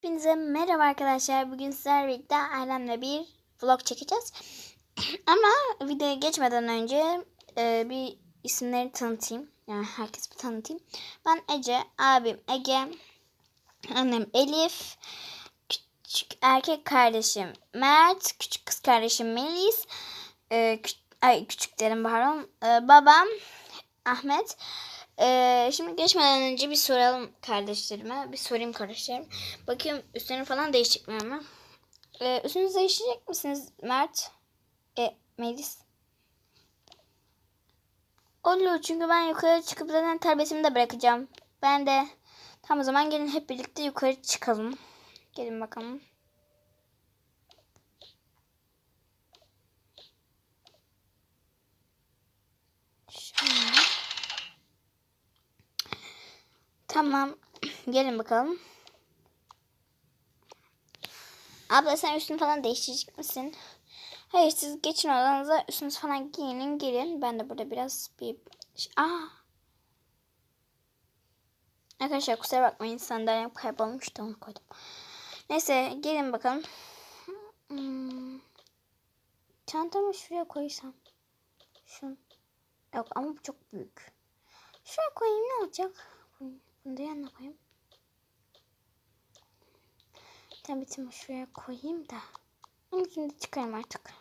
Hepinize merhaba arkadaşlar. Bugün sizlerle birlikte ailemle bir vlog çekeceğiz. Ama videoya geçmeden önce e, bir isimleri tanıtayım. Yani herkes bir tanıtayım. Ben Ece, abim Ege, annem Elif, küçük erkek kardeşim Mert, küçük kız kardeşim Melis, e, kü- ay küçük pardon, e, babam Ahmet. Ee, şimdi geçmeden önce bir soralım kardeşlerime. Bir sorayım kardeşlerim. Bakayım üstlerini falan değişecek mi? Ee, üstünüzü değiştirecek misiniz Mert? E, Melis? Olur çünkü ben yukarı çıkıp zaten terbiyesimi de bırakacağım. Ben de tam o zaman gelin hep birlikte yukarı çıkalım. Gelin bakalım. Şöyle. Tamam. Gelin bakalım. Abla sen üstünü falan değiştirecek misin? Hayır siz geçin odanıza üstünüz falan giyinin gelin. Ben de burada biraz bir... Aa. Arkadaşlar kusura bakmayın sandalyem kaybolmuştu onu koydum. Neyse gelin bakalım. Hmm. Çantamı şuraya koysam. Şunu. Yok ama bu çok büyük. Şuraya koyayım ne olacak? Bunu da yanına koyayım. Tabletimi şuraya koyayım da. Onu şimdi çıkarım artık.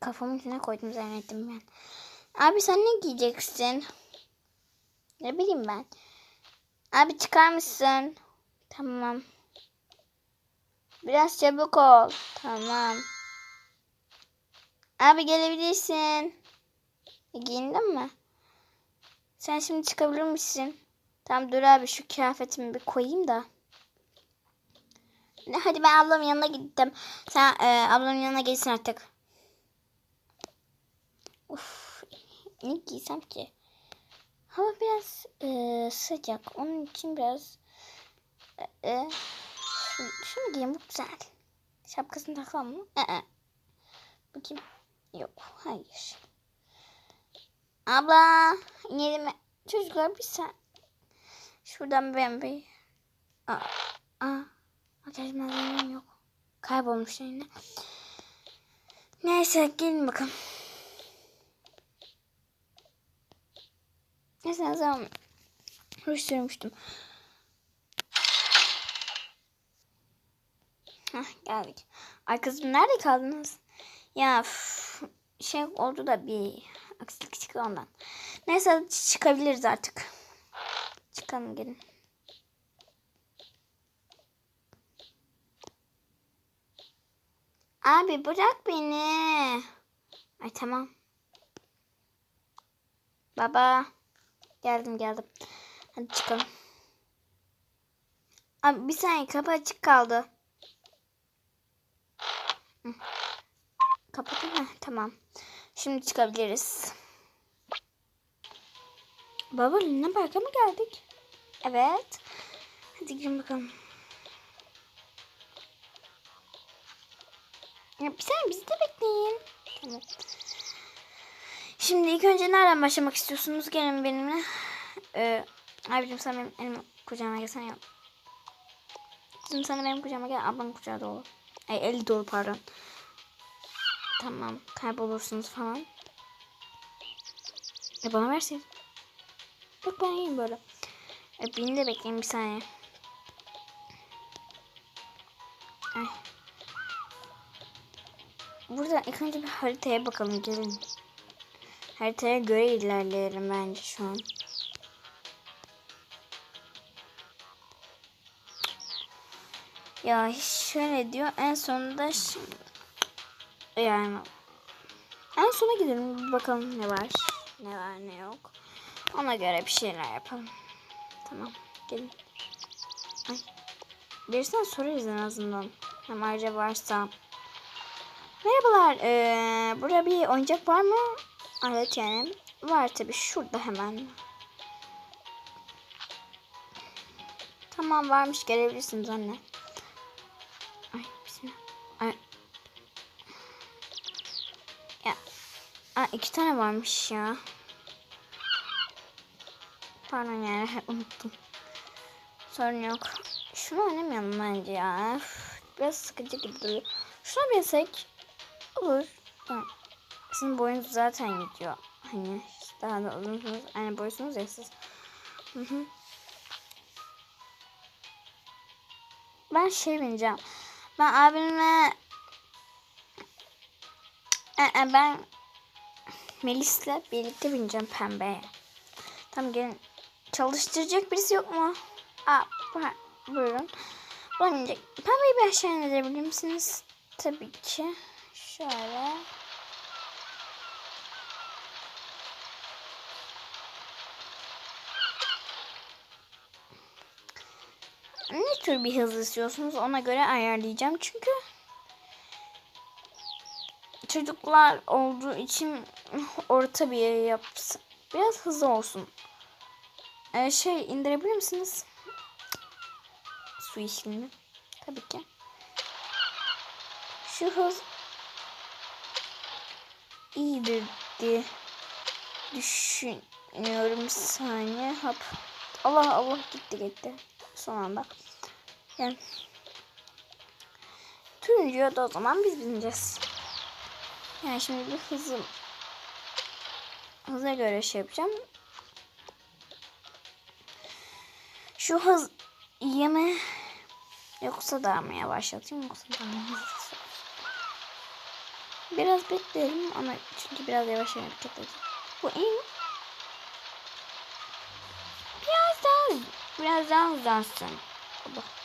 Kafamın üstüne koydum zannettim ben. Abi sen ne giyeceksin? Ne bileyim ben. Abi çıkar mısın? Tamam. Biraz çabuk ol. Tamam. Abi gelebilirsin. E, giyindin mi? Sen şimdi çıkabilir misin? Tamam dur abi şu kıyafetimi bir koyayım da. Hadi ben ablamın yanına gittim. Sen e, ablamın yanına gelsin artık. Uf, ne giysem ki? Hava biraz e, sıcak. Onun için biraz e, e, şunu, şunu giyeyim bu güzel. Şapkasını takalım mı? E, e. Bakayım. Yok. Hayır. Abla inelim. Çocuklar bir sen. Şuradan ben bir. Aa, aa. Makyaj malzemem yok. Kaybolmuş yine. Neyse gelin bakalım. Neyse ne zaman ruj sürmüştüm. Hah geldik. Ay kızım nerede kaldınız? Ya üf, şey oldu da bir aksilik çıktı ondan. Neyse çıkabiliriz artık. Çıkalım gelin. Abi bırak beni. Ay tamam. Baba. Geldim geldim. Hadi çıkalım. Abi bir saniye kapı açık kaldı. Kapatın mı? Tamam. Şimdi çıkabiliriz. Baba Luna Park'a mı geldik? Evet. Hadi girin bakalım. Ya bir saniye bizi de bekleyin. Tamam. Şimdi ilk önce nereden başlamak istiyorsunuz? Gelin benimle. Ee, abicim sen benim elimi kucağıma gelsene ya. Kızım sen de benim kucağıma gel. Ablanın kucağı dolu. Ay eli dolu pardon. Tamam. Kaybolursunuz falan. E bana versin. Yok ben iyiyim böyle. E beni de bekleyin bir saniye. Ay. Burada ilk önce bir haritaya bakalım gelin. Haritaya göre ilerleyelim bence şu an. Ya şöyle diyor en sonunda şimdi yani en sona gidelim bakalım ne var ne var ne yok. Ona göre bir şeyler yapalım. Tamam gelin. Ay. Birisinden sorarız en azından. Hem ayrıca varsa. Merhabalar. Ee, burada bir oyuncak var mı? Evet yani. Var tabi şurada hemen. Tamam varmış gelebilirsiniz anne. Aa, iki tane varmış ya. Pardon yani unuttum. Sorun yok. Şunu oynamayalım bence ya. Biraz sıkıcı gibi duruyor. Şuna binsek olur. Ha, Sizin boyunuz zaten gidiyor. Hani daha da uzunsunuz. Aynı boyusunuz ya siz. Ben şey bineceğim. Ben abimle e, e, ben Melis'le birlikte bineceğim pembeye. Tamam gelin. Çalıştıracak birisi yok mu? Aa, bu- buyurun. Binecek. Pembeyi bir aşağı indirebilir misiniz? Tabii ki. Şöyle. Ne tür bir hız istiyorsunuz ona göre ayarlayacağım. Çünkü çocuklar olduğu için orta bir yere yapsın. Biraz hızlı olsun. Ee, şey indirebilir misiniz? Su işini. Tabii ki. Şu hız iyidir diye düşünüyorum bir saniye. Hop. Allah Allah gitti gitti. Son anda. Yani, turuncuya da o zaman biz bineceğiz. Yani şimdi bir hızım hıza göre şey yapacağım. Şu hız iyi mi? Yoksa daha mı yavaşlatayım yoksa daha mı hızlı? Biraz bekleyelim ama çünkü biraz yavaş hareket edeceğim. Bu mi? Biraz daha. Biraz daha hızlansın. Baba.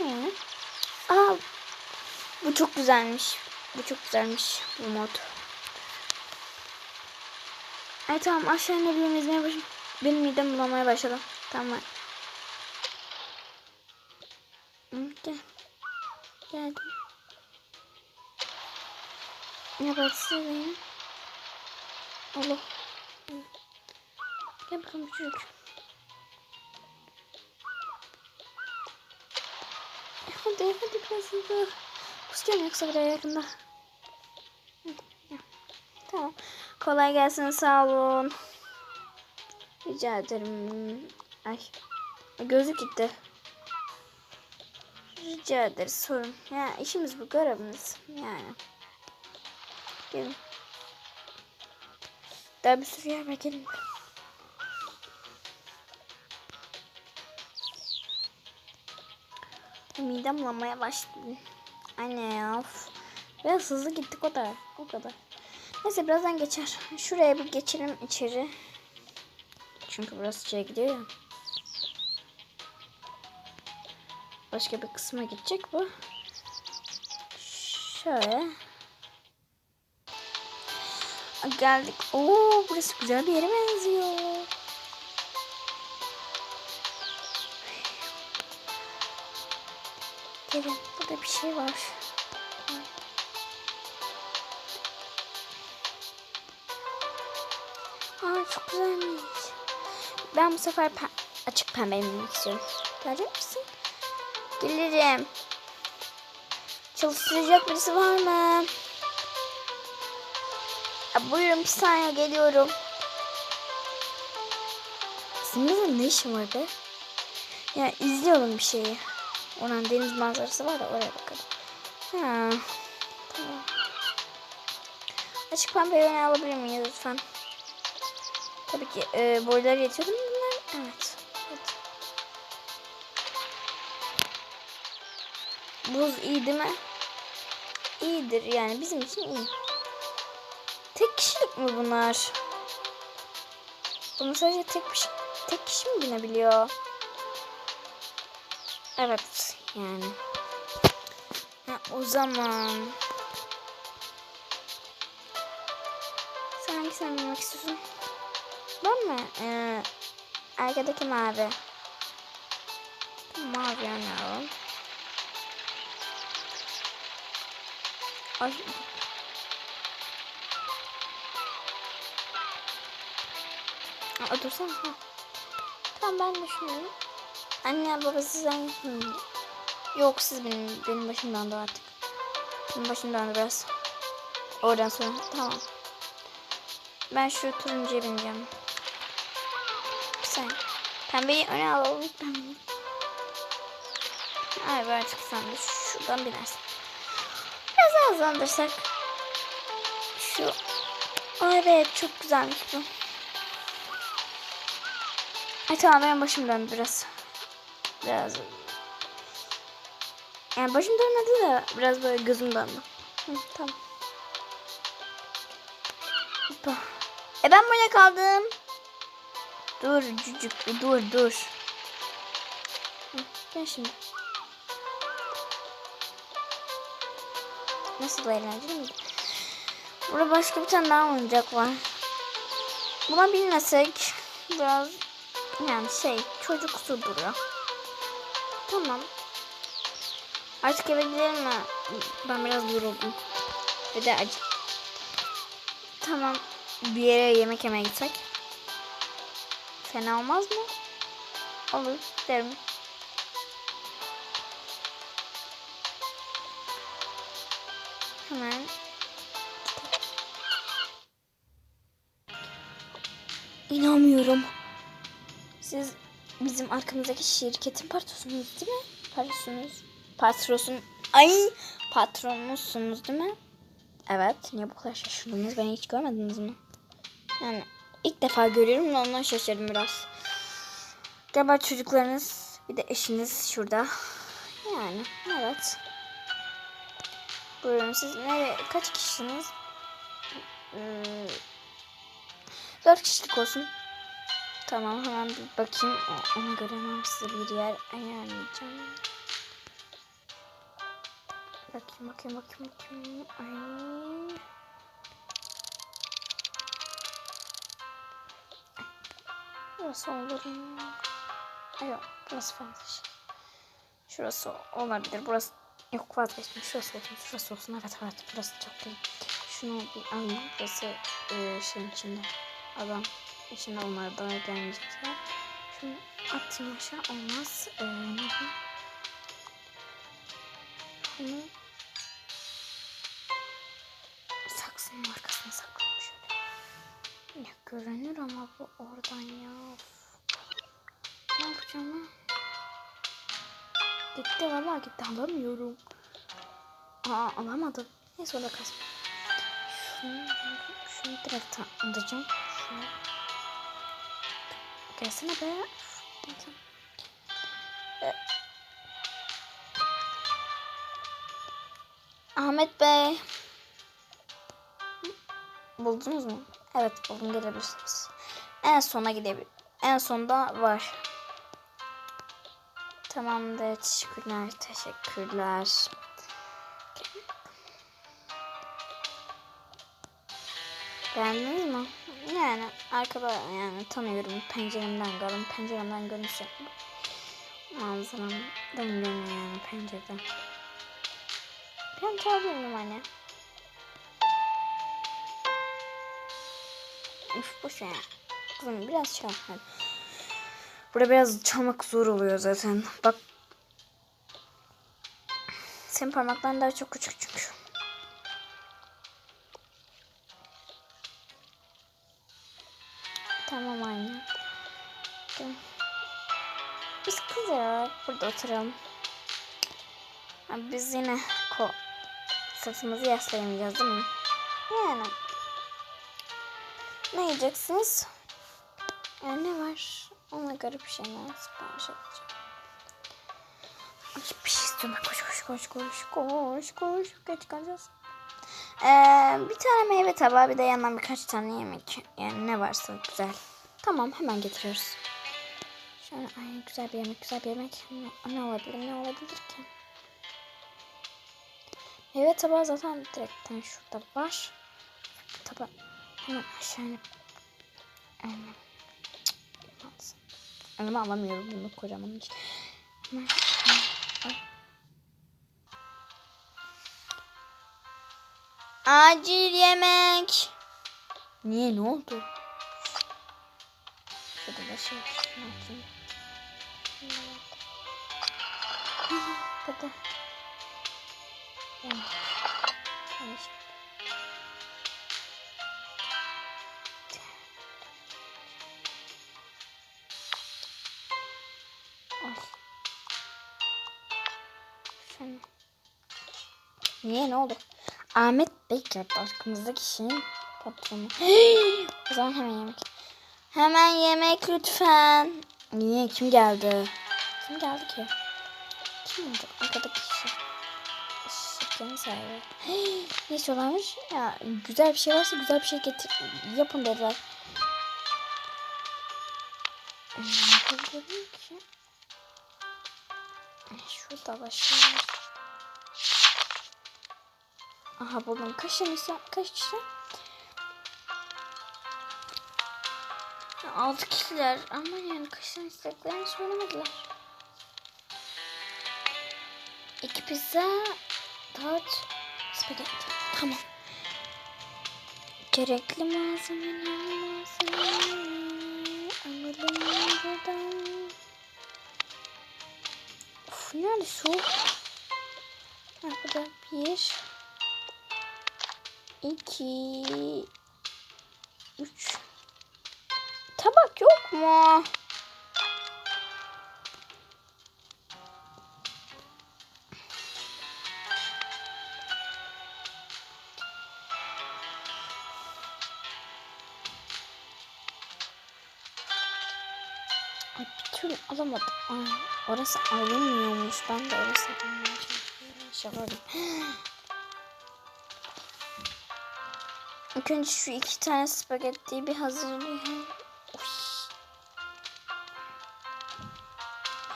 Şimdi. Aa, bu çok güzelmiş. Bu çok güzelmiş bu mod. Ay tamam aşağı inebilirim izlemeye başladım. Benim midem bulamaya başladı. Tamam. Gel. Geldim. Ne bakayım. Allah. Gel bakalım çocuk. Hadi hadi hızlı. Kusacağım yoksa buraya yakında. Tamam. Kolay gelsin sağ olun. Rica ederim. Ay. Gözü gitti. Rica ederiz sorun. Ya işimiz bu görevimiz. Yani. Gelin. Daha bir sürü yer gelin. Midem bulamaya başladı. Anne ya. Biraz hızlı gittik o da. O kadar. Neyse birazdan geçer. Şuraya bir geçelim içeri. Çünkü burası içeri gidiyor ya. Başka bir kısma gidecek bu. Şöyle. Geldik. Oo burası güzel bir yere benziyor. Gelin burada bir şey var. Aa çok güzelmiş. Ben bu sefer pe- açık pembe binmek istiyorum. Gelecek misin? Gelirim. Çalıştıracak birisi var mı? Ya, buyurun bir saniye geliyorum. Senin ne işin var be? Ya izliyorum bir şeyi. Oranın deniz manzarası var da oraya bakalım. Ha, tamam. Açık pembe yöne alabilir miyiz lütfen? Tabii ki e, boyları yetiyor değil mi bunlar? Evet. evet. Buz iyi değil mi? İyidir yani bizim için iyi. Tek kişilik mi bunlar? Bunu sadece tek tek kişi mi binebiliyor? Evet yani. Ha, o zaman. Sen hangisine binmek istiyorsun? Ben mi? Ee, arkadaki mavi. Mavi yani alalım. Ay. Aa, dursana. Ha. Tamam ben düşünüyorum. Anne sen hmm. Yok siz benim, benim başım döndü artık. Benim başım döndü biraz. Oradan sonra tamam. Ben şu turuncuya bineceğim. Saniye. Pembeyi öne alalım. Pembeyi. Ben artık sen de şuradan binersin. Biraz daha hızlandırsak. Şu. Ay evet çok güzelmiş bu. Ay tamam benim başım biraz. Biraz. Yani başım dönmedi de biraz böyle gözüm döndü. Hı, tamam. Hoppa. E ben burada kaldım. Dur cücük dur dur. Hı, gel şimdi. Nasıl eğlenceli miydi? Burada başka bir tane daha oyuncak var. Buna bilmesek biraz yani şey çocuksu duruyor. Tamam. Artık eve gidelim mi? Ben biraz yoruldum. Ve de acı. Tamam. Bir yere yemek yemeye gitsek. Fena olmaz mı? Olur derim. Hemen. İnanmıyorum. Siz bizim arkamızdaki şirketin patrosunuz değil mi? Patrosunuz. Patrosun. Ay patronunuzsunuz değil mi? Evet. Niye bu kadar şaşırdınız? Beni hiç görmediniz mi? Yani ilk defa görüyorum da ondan şaşırdım biraz. Galiba çocuklarınız bir de eşiniz şurada. Yani evet. Buyurun siz nereye kaç kişisiniz? Ee, dört kişilik olsun. Tamam hemen bir bakayım. O- Ona göre hemen size bir yer ayarlayacağım. Bakayım bakayım bakayım bakayım. Ay. Burası olur mu? Yok burası fazla şey. Şurası olabilir. Burası yok vazgeçtim. Şurası olsun. Şurası olsun. Evet evet burası çok iyi. Şunu bir alayım. Burası e, şeyin içinde. Adam içinde onlar da gelmeyecekler. Şunu atayım aşağı olmaz. E, yapayım? Bunu saksının arkasına şöyle. Ya görünür ama bu oradan ya. Ne yapacağım? Gitti valla gitti alamıyorum. Aa alamadım. Neyse orada kalsın. Şunu, şunu direkt alacağım. Şunu. Gelsene be. Ahmet Bey. Buldunuz mu? Evet buldum gelebilirsiniz. En sona gidebilir. En sonda var. Tamamdır. Teşekkürler. Teşekkürler. Beğendiniz mi? Yani arkada yani tanıyorum penceremden görüyorum. Penceremden yaptım. Manzaram dönüyorum yani pencereden. Ben çalıyorum anne. Üf boş ver. Kızım biraz çal. Hadi. Burada biraz çalmak zor oluyor zaten. Bak. Senin parmakların daha çok küçük çünkü. Oturalım. Biz yine ko sırtımızı yaslayamayacağız değil mi? Yani. Ne yiyeceksiniz? Yani ne var? Ona garip şeyler sipariş edeceğim. Ay bir şey istiyorum. Koş koş koş koş koş koş. Geç kalacağız. Ee, bir tane meyve tabağı bir de yandan birkaç tane yemek. Yani ne varsa güzel. Tamam hemen getiriyoruz. Şöyle ay güzel bir yemek güzel bir yemek. Ne, ne olabilir ne olabilir ki? Meyve tabağı zaten direkten şurada var. Tabağı hemen aşağı inip. Aynen. Elime alamıyorum bunu kocaman için. Hemen. Ay. Acil yemek. Niye ne oldu? Şurada da şey. Ne yapayım? arkada. Evet. Evet. Niye ne oldu? Ahmet Baker arkamızdaki şeyin patronu. o zaman hemen yemek. Hemen yemek lütfen. Niye? Kim geldi? Kim geldi ki? Kim oldu? Şirketin sahibi. ne istiyorlarmış? Ya güzel bir şey varsa güzel bir şey getir yapın dediler. Ki? Şurada başlıyoruz. Aha buldum. Kaç tane kaç kişi? Altı kişiler ama yani kaç tane isteklerini söylemediler. İki pizza, dört spagetti. Tamam. Gerekli malzemeler, malzemeler. Alalım buradan. Uf, nerede su? Ha, burada bir, iki, üç. Tabak yok mu? Alamadım. Ay, orası alınmıyormuş. Ben de orası alınmıyor. Şakarım. İlk önce şu iki tane spagettiyi bir hazırlayayım. Uy.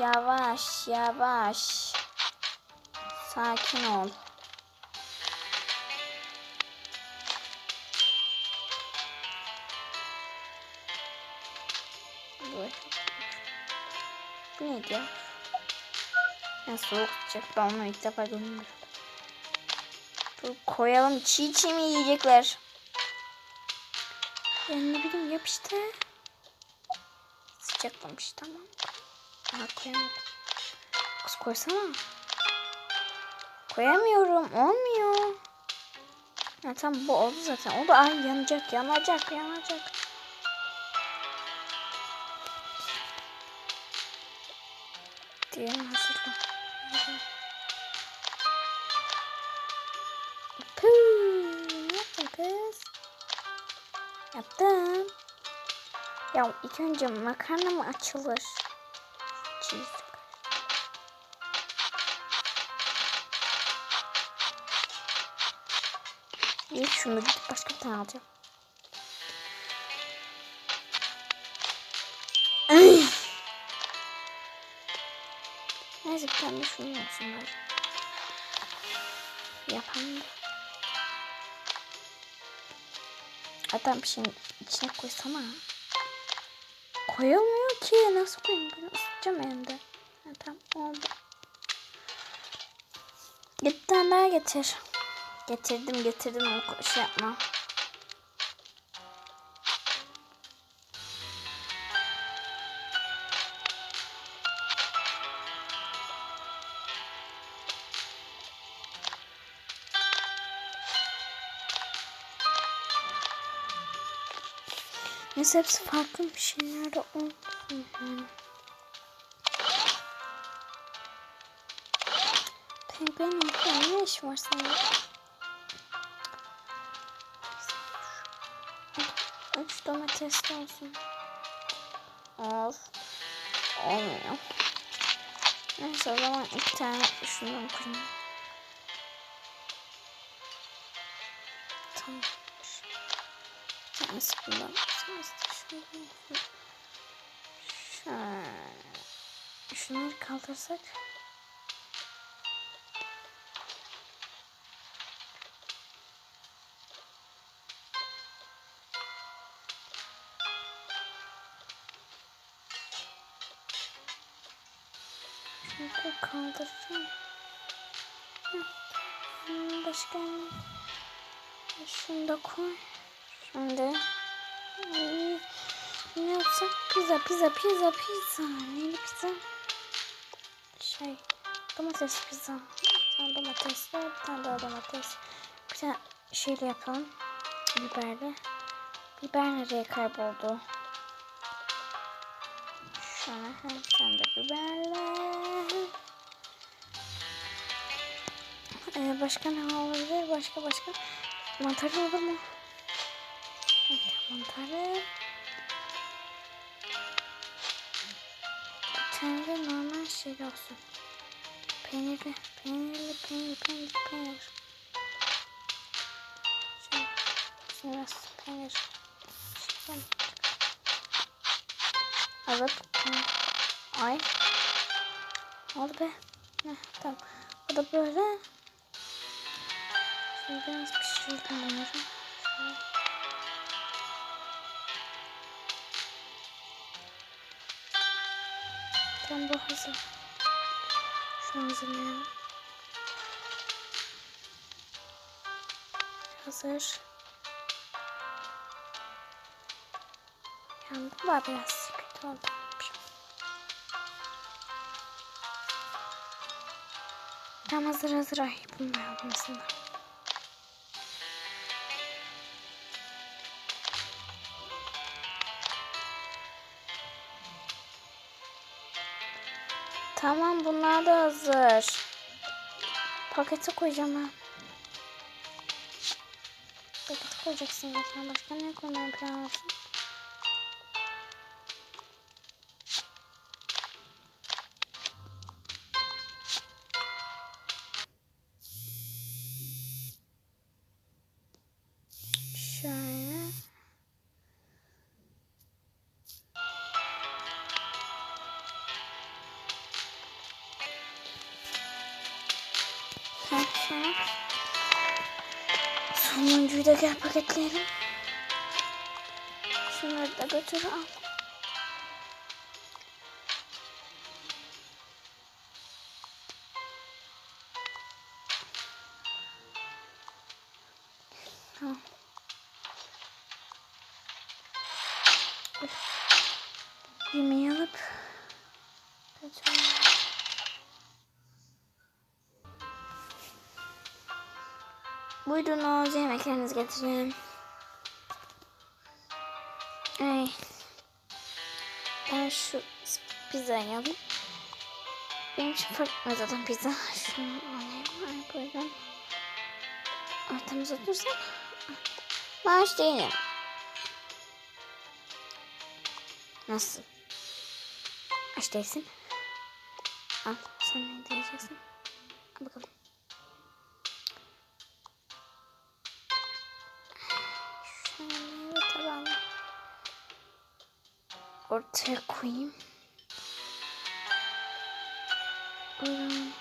Yavaş yavaş. Sakin ol. Neydi ya? Ya soğuk sıcak. Ben onu ilk defa görüyorum. Dur koyalım. Çiğ çiğ mi yiyecekler? Ya ne bileyim yap işte. Sıcaklamış tamam. Aha koyamadım. Kız koysana. Koyamıyorum. Olmuyor. Ya tamam bu oldu zaten. O da ay yanacak yanacak yanacak. Diyelim hazırla. Yaptın kız? Yaptım. Ya ilk önce makarna mı açılır? Cheese. Şunu başka bir tane alacağım. Neyse bir tane şunu yapsınlar. Yapalım. Adam şeyin içine koysana. Koyamıyor ki. Nasıl koyayım? Ben ısıtacağım elimde. Ha, oldu. Bir tane daha getir. Getirdim getirdim o şey yapma. Neyse hepsi farklı bir şeyler de olsun yani. Penguenin ne iş var senin? Üç domates olsun. Of. Olmuyor. Neyse o zaman iki tane şundan koyayım. Tanesi de şundan. Şöyle. Şunları kaldırsak. Şunu kaldıracağım. Başka? Şunu da koy. Şimdi Ay, ne yapsak? Pizza, pizza, pizza, pizza. Neyli pizza? Şey, domates pizza. Bir tane domatesle, bir tane daha domates. Bir tane şeyle yapalım. Biberle. Biber nereye kayboldu? Şöyle bir tane de biberle. Ee, başka ne olabilir? Başka başka. Mantarı olur mu? Mantarı. Tane de normal şey olsun. Peynirli, peynirli, peynirli, peynirli, peynir. Şöyle, şöyle biraz peynir. Şöyle. Alıp, ay. Oldu be? Heh, tamam. Bu da böyle. Şimdi biraz pişirelim onları. Şöyle. Tamam bu hazır. Şunu hazırlayalım. Hazır. Yandı da biraz kötü oldu. Tamam hazır hazır. Ay aldım aslında. Tamam bunlar da hazır. Pakete koyacağım ben. Pakete koyacaksın zaten. Başka ne koymayı planlıyorsun? Sonuncuyu da gel paketleyelim. Şunları da götür al. Buyurunuz yemeklerinizi getireyim. Ay. Ben şu pizzayı alayım. Benim için fark etmez zaten pizza. Şunu alayım. Ay buyurun. Ortamıza otursak. Maaş değilim. Nasıl? Aç değilsin. Al. Sen ne diyeceksin? Al bakalım. Ortaya koyayım. Buyurun.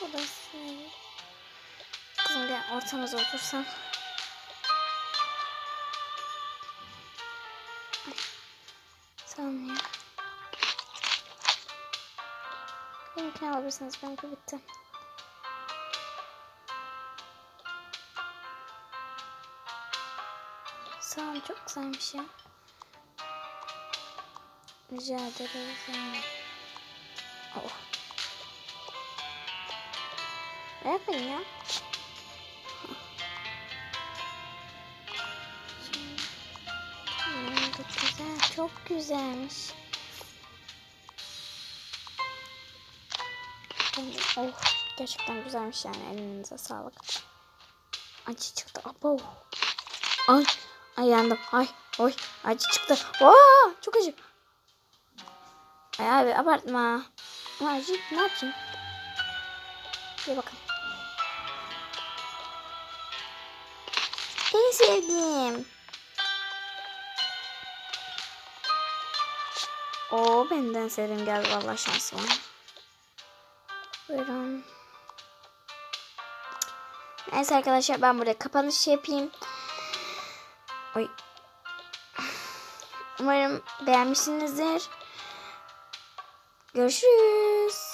Burası. Kızım gel ortamıza otursan. Ya. Benimkini alabilirsiniz. Benimki bitti. Sağ olun çok güzelmiş ya. Rica ederiz yani. Oh. Yapmayın ya. Çok güzel, çok güzelmiş. Oh, gerçekten güzelmiş yani elinize sağlık. Acı çıktı. Abo. Ay, ay yandım. Ay, oy, acı çıktı. Aa, çok acı. Ay abi abartma. Acı ne yapayım? Bir bakın. En sevdiğim. O benden sevdiğim geldi vallahi şansıma. Buyurun. Neyse arkadaşlar ben burada kapanış yapayım. Oy. Umarım beğenmişsinizdir. Görüşürüz.